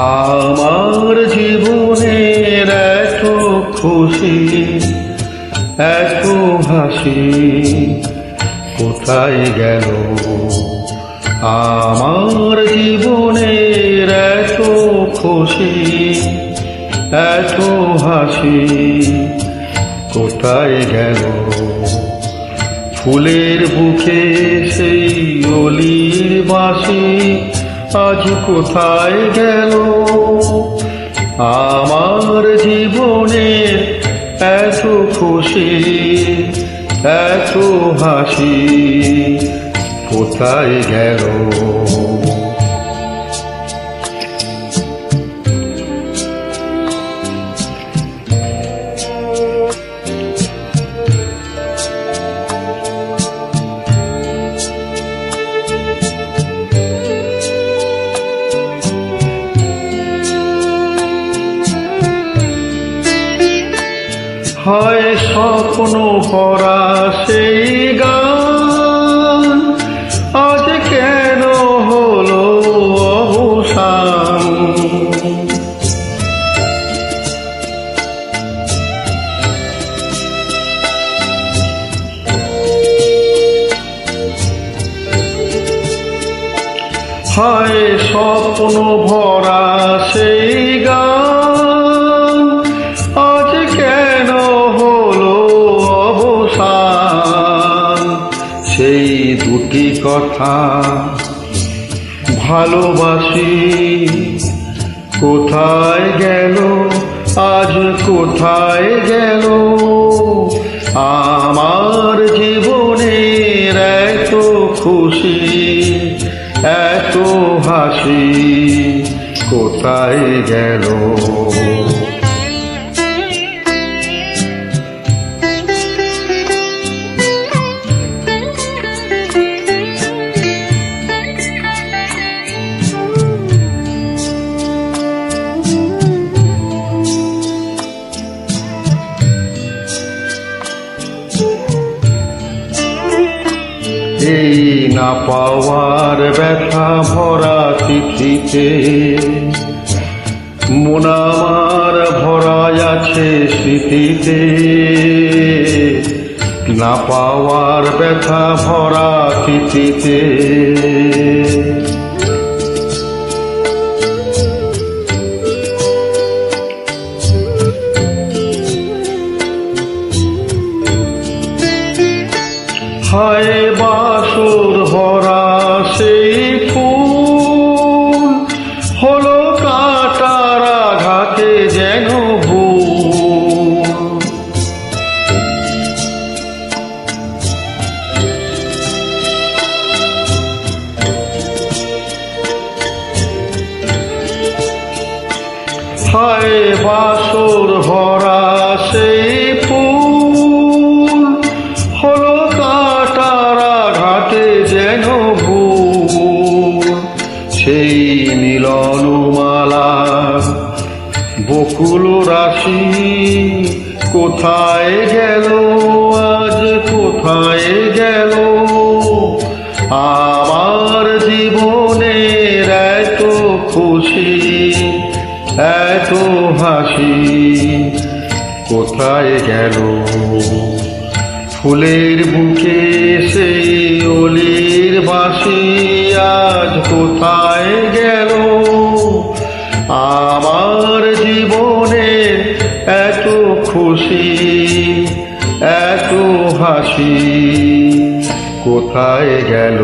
আমার জীবনের এত খুশি, এত হাসি, কোথায় গেল? আমার জীবনের এত খুশি, এত হাসি, কোথায় গেল? ফুলের বুকে সেই অলির বাসি আজ কোথায় গেল? আমার জীবনের এত খুশি এত হাসি কোথায় গেল? হয় স্বপ্ন ভরা সেই গান। আজ কেন হলো অবসান? হয় স্বপ্ন ভরা সেই দুটি কথা ভালোবাসি। কোথায় গেল? আজ কোথায় গেল? আমার জীবনের এত খুশি, এত হাসি কোথায় গেল? এই না পাওয়ার ব্যথা ভরা তিথিতে। মন ভরা আছে স্মৃতিতে। না পাওয়ার ব্যথা ভরা তিথিতে। হায় বাসুর ভরা সেই ফুল। হলো কাটার আঘাতে যেন হায় বাসুর ভরা বকুল রাশি, কোথায় গেল? আজ কোথায় গেল? আমার জীবনের এত খুশি, এত হাসি কোথায় গেল? ফুলের বুকে সেই অলির বাসি আজ কোথায় গেল? এত হাসি কোথায় গেল?